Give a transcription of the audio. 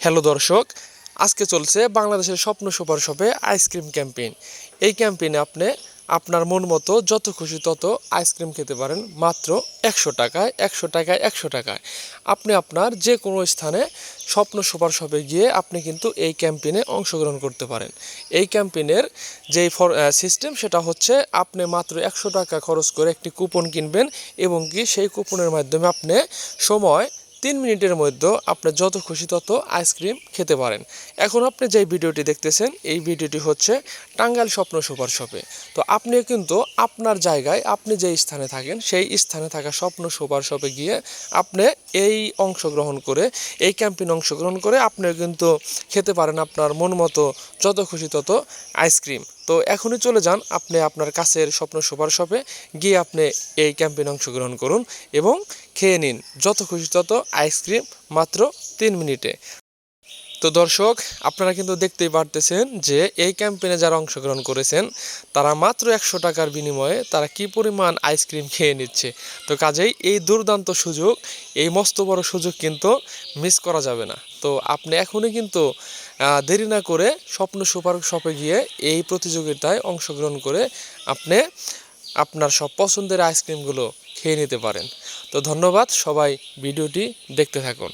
Hello দর্শক, আজকে চলছে বাংলাদেশের স্বপ্ন সুপার শপে আইসক্রিম ক্যাম্পেইন এই ক্যাম্পেইনে আপনি আপনার মন মতো যত খুশি তত আইসক্রিম খেতে পারেন, মাত্র একশো টাকায় একশো টাকায় একশো টাকায়। আপনি আপনার যে কোনো স্থানে স্বপ্ন সুপার শপে গিয়ে আপনি কিন্তু এই ক্যাম্পেইনে অংশগ্রহণ করতে পারেন। এই ক্যাম্পেইনের যেই ফর সিস্টেম সেটা হচ্ছে আপনি মাত্র একশো টাকা খরচ করে একটি কুপন কিনবেন এবং কি সেই কুপনের মাধ্যমে আপনি সময় তিন মিনিটের মধ্যে আপনি যত খুশি তত আইসক্রিম খেতে পারেন। এখন আপনি যে ভিডিওটি দেখতেছেন, এই ভিডিওটি হচ্ছে টাঙ্গাইল স্বপ্ন সুপার শপে। তো আপনিও কিন্তু আপনার জায়গায় আপনি যে স্থানে থাকেন, সেই স্থানে থাকা স্বপ্ন সুপার শপে গিয়ে আপনি এই অংশগ্রহণ করে, এই ক্যাম্পেইনে অংশগ্রহণ করে আপনিও কিন্তু খেতে পারেন আপনার মন মতো যত খুশি তত আইসক্রিম তো এখনই চলে যান আপনি আপনার কাছের স্বপ্ন সুপার শপে গিয়ে আপনি এই ক্যাম্পেইনে অংশগ্রহণ করুন এবং খেয়ে নিন। যত খুশি তত আইসক্রিম মাত্র তিন মিনিটে। তো দর্শক, আপনারা কিন্তু দেখতেই পারতেছেন যে এই ক্যাম্পেইনে যারা অংশগ্রহণ করেছেন, তারা মাত্র একশো টাকার বিনিময়ে তারা কি পরিমাণ আইসক্রিম খেয়ে নিচ্ছে। তো কাজেই এই দুর্দান্ত সুযোগ, এই মস্ত বড় সুযোগ কিন্তু মিস করা যাবে না। তো আপনি এখনই কিন্তু দেরি না করে স্বপ্ন সুপার শপে গিয়ে এই প্রতিযোগিতায় অংশগ্রহণ করে আপনি আপনার সব পছন্দের আইসক্রিমগুলো খেয়ে নিতে পারেন। তো ধন্যবাদ সবাই ভিডিওটি দেখতে থাকুন।